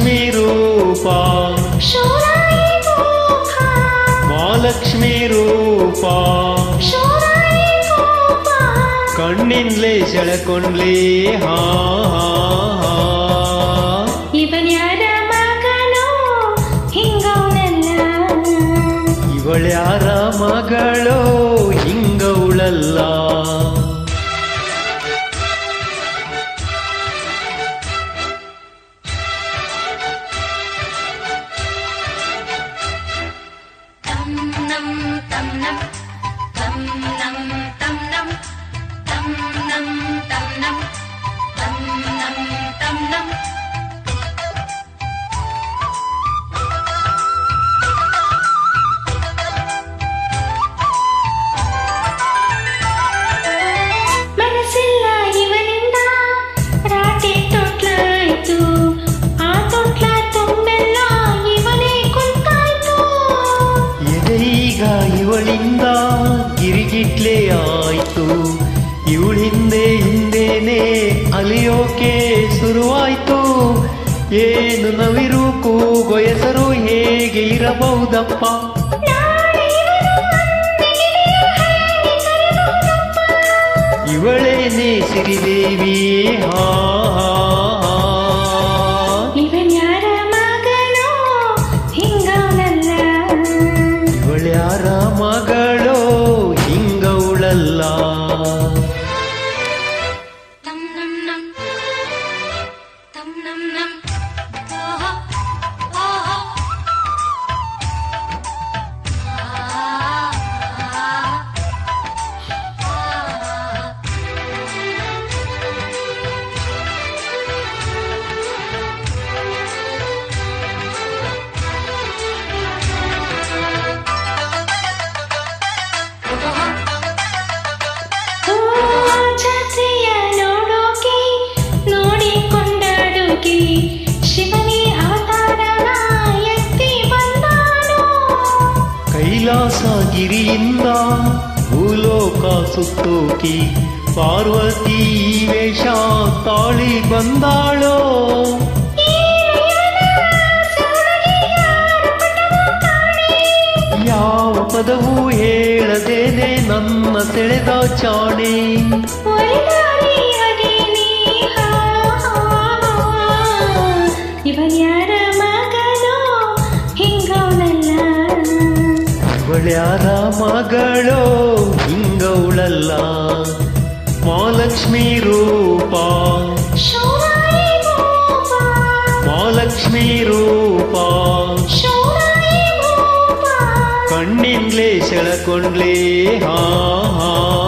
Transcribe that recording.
మహాలక్ష్మి రూపా మహాలక్ష్మి రూపా ಕಣ್ಣಿನ್ಲೇ ಸೆಳಕೊಂಡ್ಲೇ ಹಾ ಇವಳ್ಯಾರ ಮಗಳು म् ಇವಳಿಂದ ಗಿರಿಗಿಟ್ಲೆ ಆಯ್ತು. ಇವಳಿಂದೆ ಹಿಂದೇನೆ ಅಲಿಯೋಕೆ ಶುರುವಾಯ್ತು. ಏನು ನವಿರು ಕೂಗೊಯಸರು ಹೇಗೆ ಇರಬಹುದಪ್ಪ? ಕೈಲಾಸಗಿರಿಯಿಂದ ಭೂಲೋಕ ಸುತ್ತೋಕಿ ಪಾರ್ವತಿ ಈ ವೇಷ ತಾಳಿ ಬಂದಾಳೋ ಯಾವ ಪದವೂ ಹೇಳದೇನೆ ನನ್ನ ಸೆಳೆದ ಚಾಣೆ ಒಲಿದಾರಿ ಇವಳ್ಯಾರ ಮಗಳೋ ಹಿಂಗವಳಲ್ಲ ಮಾಲಕ್ಷ್ಮಿ ರೂಪ. ಮಾಲಕ್ಷ್ಮಿ ರೂಪ. ಕಣ್ಣಿನ್ಲೇ ಸೆಳಕೊಂಡ್ಲೇ ಹಾ ಹಾ.